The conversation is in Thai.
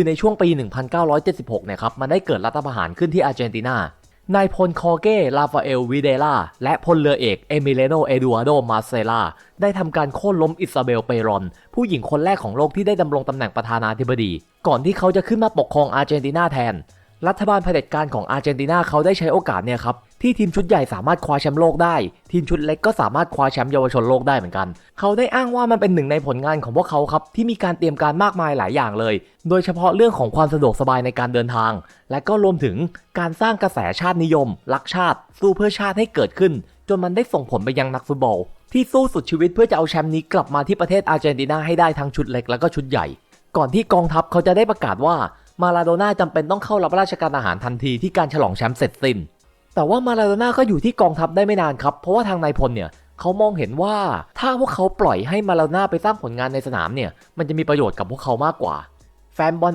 คือในช่วงปี 1976 เนี่ยครับ มันได้เกิดรัฐประหารขึ้นที่อาร์เจนตินา นายพลคอเก้ ลาฟาเอล วิเดล่า และพลเรือเอก เอมิเลโน เอดูอาโด มาเซล่า ได้ทำการโค่นล้มอิซาเบล เปรอน ผู้หญิงคนแรกของโลกที่ได้ดำรงตำแหน่งประธานาธิบดี ก่อนที่เขาจะขึ้นมาปกครองอาร์เจนตินาแทน รัฐบาลเผด็จการของอาร์เจนตินาเขาได้ใช้โอกาสเนี่ยครับ ที่ทีมชุดใหญ่สามารถคว้าแชมป์โลกได้ ทีมชุดเล็กก็สามารถคว้าแชมป์เยาวชนโลกได้เหมือนกัน เขาได้อ้างว่ามันเป็นหนึ่งในผลงานของพวกเขาครับที่มีการเตรียมการมากมายหลายอย่างเลย โดยเฉพาะเรื่องของความสะดวกสบายในการเดินทาง และก็รวมถึงการสร้างกระแสชาตินิยม รักชาติ สู้เพื่อชาติให้เกิดขึ้น จนมันได้ส่งผลไปยังนักฟุตบอล ที่สู้สุดชีวิตเพื่อจะเอาแชมป์นี้กลับมาที่ประเทศอาร์เจนตินาให้ได้ทั้งชุดเล็กแล้วก็ชุดใหญ่ ก่อนที่กองทัพเขาจะได้ประกาศว่ามาลาโดน่าจำเป็นต้องเข้ารับราชการอาหารทันทีที่การฉลองแชมป์เสร็จสิ้น แต่ว่ามาลาโดน่าก็อยู่ที่กองทัพได้ไม่นานครับ เพราะว่าทางนายพลเนี่ยเขามองเห็นว่าถ้าพวกเขาปล่อยให้มาลาโดน่าไปสร้างผลงานในสนามเนี่ยมันจะมีประโยชน์กับพวกเขามากกว่า แฟนบอล